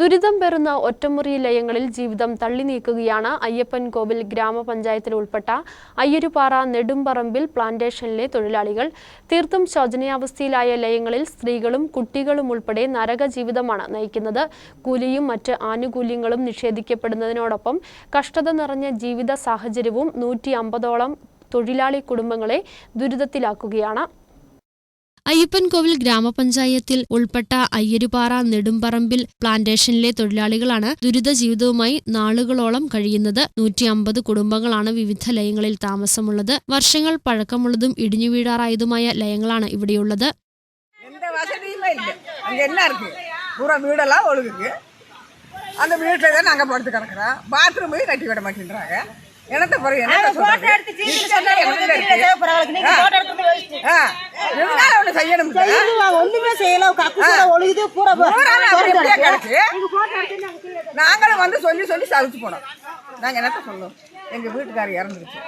ദുരിതം പേറുന്ന ഒറ്റമുറി ലയങ്ങളിൽ ജീവിതം തള്ളി നീക്കുകയാണ് അയ്യപ്പൻ കോവിൽ ഗ്രാമപഞ്ചായത്തിൽ ഉൾപ്പെട്ട അയ്യരുപാറ നെടുമ്പറമ്പിൽ പ്ലാന്റേഷനിലെ തൊഴിലാളികൾ. തീർത്തും ശോചനീയാവസ്ഥയിലായ ലയങ്ങളിൽ സ്ത്രീകളും കുട്ടികളും ഉൾപ്പെടെ നരക ജീവിതമാണ് നയിക്കുന്നത്. കൂലിയും മറ്റ് ആനുകൂല്യങ്ങളും നിഷേധിക്കപ്പെടുന്നതിനോടൊപ്പം കഷ്ടത നിറഞ്ഞ ജീവിത സാഹചര്യവും നൂറ്റി അമ്പതോളം തൊഴിലാളി കുടുംബങ്ങളെ ദുരിതത്തിലാക്കുകയാണ്. അയ്യപ്പൻകോവിൽ ഗ്രാമപഞ്ചായത്തിൽ ഉൾപ്പെട്ട അയ്യരുപാറ നെടുമ്പറമ്പിൽ പ്ലാന്റേഷനിലെ തൊഴിലാളികളാണ് ദുരിത ജീവിതവുമായി നാളുകളോളം കഴിയുന്നത് നൂറ്റി അമ്പത് കുടുംബങ്ങളാണ് വിവിധ ലയങ്ങളിൽ താമസമുള്ളത് വർഷങ്ങൾ പഴക്കമുള്ളതും ഇടിഞ്ഞു വീഴാറായതുമായ ലയങ്ങളാണ് ഇവിടെയുള്ളത് எந்த வசதியுமே இல்லை அங்கே என்ன இருக்கு பூரா வீடெல்லாம் ஒழுகுது அந்த வீட்டில் தான் நாங்கள் படுத்து கிடக்குறோம் பாத்ரூமே கட்டி விட மாட்டேன்றாங்க என்னத்த பிறகு ஒண்ணு செய்யணும் ஒண்ணுமே செய்யல. ஒழுகுது பூரா கிடக்கு. நாங்களும் வந்து சொல்லி சொல்லி சலிச்சு போனோம். நாங்கள் என்னத்த சொல்லணும் எங்கள் வீட்டுக்காரர் இறந்துருச்சு.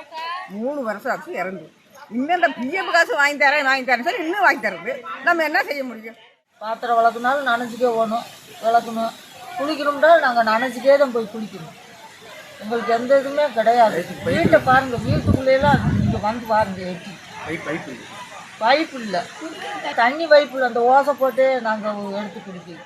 மூணு வருஷம் ஆச்சு இறந்து. இன்னும் இந்த பிஎஃப் காசு வாங்கி தரேன் வாங்கி தரேன் சொல்லி இன்னும் வாங்கி தரது நம்ம என்ன செய்ய முடியும்? பாத்திரம் விளக்குனாலும் நனைஞ்சிக்கே போகணும் விளக்கணும். குளிக்கணும்னா நாங்கள் நனைஞ்சிக்கே தான் போய் குளிக்கணும். எங்களுக்கு எந்த இதுவுமே கிடையாது வீட்டை பாருங்க வீட்டுக்குள்ளேலாம் இங்கே வந்து பாருங்க எட்டி பைப் இல்லை தண்ணி பைப்பு இல்லை அந்த ஓசை போட்டு நாங்கள் எடுத்து குடிக்கிறோம்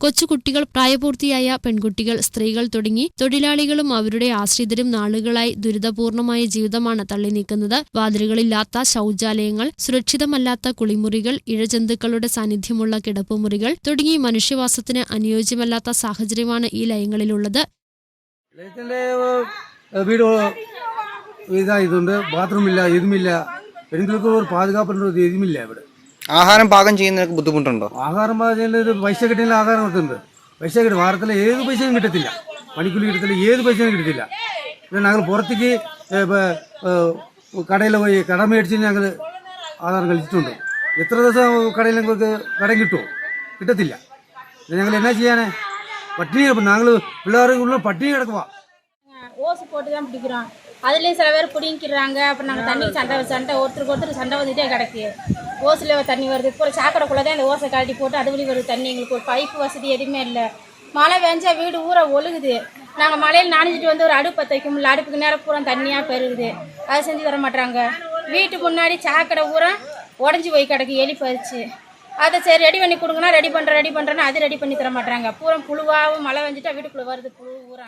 കൊച്ചുകുട്ടികൾ പ്രായപൂർത്തിയായ പെൺകുട്ടികൾ സ്ത്രീകൾ തുടങ്ങി തൊഴിലാളികളും അവരുടെ ആശ്രിതരും നാളുകളായി ദുരിതപൂർണമായ ജീവിതമാണ് തള്ളി നീക്കുന്നത് വാതിലുകളില്ലാത്ത ശൗചാലയങ്ങൾ സുരക്ഷിതമല്ലാത്ത കുളിമുറികൾ ഇഴജന്തുക്കളുടെ സാന്നിധ്യമുള്ള കിടപ്പുമുറികൾ തുടങ്ങി മനുഷ്യവാസത്തിന് അനുയോജ്യമല്ലാത്ത സാഹചര്യമാണ് ഈ ലയങ്ങളിലുള്ളത് ലയത്തിന്റെ വീട് ഇതായതുകൊണ്ട് ബാത്റൂം ഇല്ല ഇതുമില്ല. പെണ്ണുങ്ങൾക്ക് ഒരു പാതുകാപ്പുണ്ട് ഇതുമില്ല ഇവിടെ. ആഹാരം പാകം ചെയ്യുന്നതിനൊക്കെ ബുദ്ധിമുട്ടുണ്ടോ? ആഹാരം പാകം ഒരു പൈസ കിട്ടിയില്ല ആഹാരം കിട്ടുന്നുണ്ട് പൈസ കിട്ടും. വാരത്തിൽ ഏത് പൈസയും കിട്ടത്തില്ല. പണിക്കൂലി കിട്ടത്തില്ല ഏത് പൈസയും കിട്ടത്തില്ല. പിന്നെ ഞങ്ങൾ പുറത്തേക്ക് കടയിൽ പോയി കട മേടിച്ച് ഞങ്ങൾ ആധാരം കളിച്ചിട്ടുണ്ട് എത്ര ദിവസം കടയിൽ ഞങ്ങൾക്ക് കടം കിട്ടുമോ കിട്ടത്തില്ല. ഞങ്ങൾ എന്നാ ചെയ്യാനേ? பட்டினி இப்போ நாங்களும் பிள்ளையாருக்கு உள்ள பட்டினி கிடக்குவா. ஓசு போட்டு தான் பிடிக்கிறோம். அதுலேயும் சில பேர் பிடிங்கிறாங்க அப்புறம் நாங்கள் தண்ணி சண்டை சண்டை ஒருத்தருக்கு ஒருத்தர் சண்டை வந்துட்டே கிடக்கு. ஓசில் தண்ணி வருது. இப்போ சாக்கடைக்குள்ளே தான் இந்த ஓசை காட்டி போட்டு அது வருது தண்ணி எங்களுக்கு. ஒரு பைப்பு வசதி எதுவுமே இல்லை. மழை வேஞ்சா வீடு ஊரை ஒழுகுது. நாங்கள் மழையில் நனைஞ்சிட்டு வந்து ஒரு அடுப்பை பற்ற வைக்க அடுப்புக்கு நேரம் பூரா தண்ணியாக பெருகுது. அதை செஞ்சு தர மாட்டாங்க வீட்டுக்கு முன்னாடி சாக்கடை பூரா உடஞ்சி போய் கிடக்கு. எலி பறிச்சு. அதை சரி ரெடி பண்ணி கொடுங்கன்னா ரெடி பண்ணுறேன் ரெடி பண்ணுறேன்னு அது ரெடி பண்ணி தர மாட்டாங்க பூரா புழுவாகவும் மழை வெஞ்சிட்டா வீட்டுக்குள்ளே வருது புழு பூரா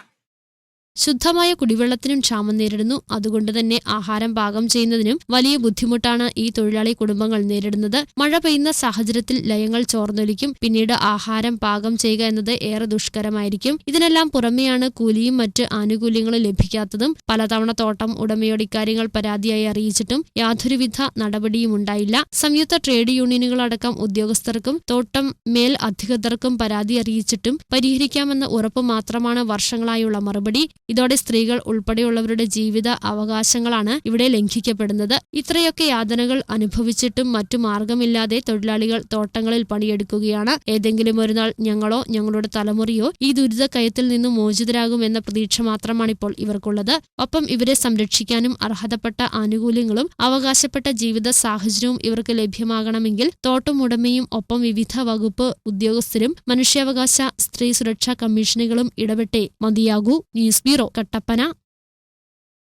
ശുദ്ധമായ കുടിവെള്ളത്തിനും ക്ഷാമം നേരിടുന്നു. അതുകൊണ്ട് തന്നെ ആഹാരം പാകം ചെയ്യുന്നതിനും വലിയ ബുദ്ധിമുട്ടാണ് ഈ തൊഴിലാളി കുടുംബങ്ങൾ നേരിടുന്നത്. മഴ പെയ്യുന്ന സാഹചര്യത്തിൽ ലയങ്ങൾ ചോർന്നൊലിക്കും. പിന്നീട് ആഹാരം പാകം ചെയ്യുക എന്നത് ഏറെ ദുഷ്കരമായിരിക്കും. ഇതിനെല്ലാം പുറമെയാണ് കൂലിയും മറ്റ് ആനുകൂല്യങ്ങളും ലഭിക്കാത്തതും. പലതവണ തോട്ടം ഉടമയോട് ഇക്കാര്യങ്ങൾ പരാതിയായി അറിയിച്ചിട്ടും യാതൊരുവിധ നടപടിയും ഉണ്ടായില്ല. സംയുക്ത ട്രേഡ് യൂണിയനുകളടക്കം ഉദ്യോഗസ്ഥർക്കും തോട്ടം മേൽ അധികൃതർക്കും പരാതി അറിയിച്ചിട്ടും പരിഹരിക്കാമെന്ന ഉറപ്പ് മാത്രമാണ് വർഷങ്ങളായുള്ള മറുപടി. ഇതോടെ സ്ത്രീകൾ ഉൾപ്പെടെയുള്ളവരുടെ ജീവിത അവകാശങ്ങളാണ് ഇവിടെ ലംഘിക്കപ്പെടുന്നത്. ഇത്രയൊക്കെ യാതനകൾ അനുഭവിച്ചിട്ടും മറ്റു മാർഗമില്ലാതെ തൊഴിലാളികൾ തോട്ടങ്ങളിൽ പണിയെടുക്കുകയാണ്. ഏതെങ്കിലും ഒരു നാൾ ഞങ്ങളോ ഞങ്ങളുടെ തലമുറയോ ഈ ദുരിത കയത്തിൽ നിന്നും മോചിതരാകുമെന്ന പ്രതീക്ഷ മാത്രമാണിപ്പോൾ ഇവർക്കുള്ളത്. ഒപ്പം ഇവരെ സംരക്ഷിക്കാനും അർഹതപ്പെട്ട ആനുകൂല്യങ്ങളും അവകാശപ്പെട്ട ജീവിത സാഹചര്യവും ഇവർക്ക് ലഭ്യമാകണമെങ്കിൽ തോട്ടമുടമയും ഒപ്പം വിവിധ വകുപ്പ് ഉദ്യോഗസ്ഥരും മനുഷ്യാവകാശ സ്ത്രീ സുരക്ഷാ കമ്മീഷനുകളും ഇടപെട്ടേ മതിയാകൂ. News bureau Kattappana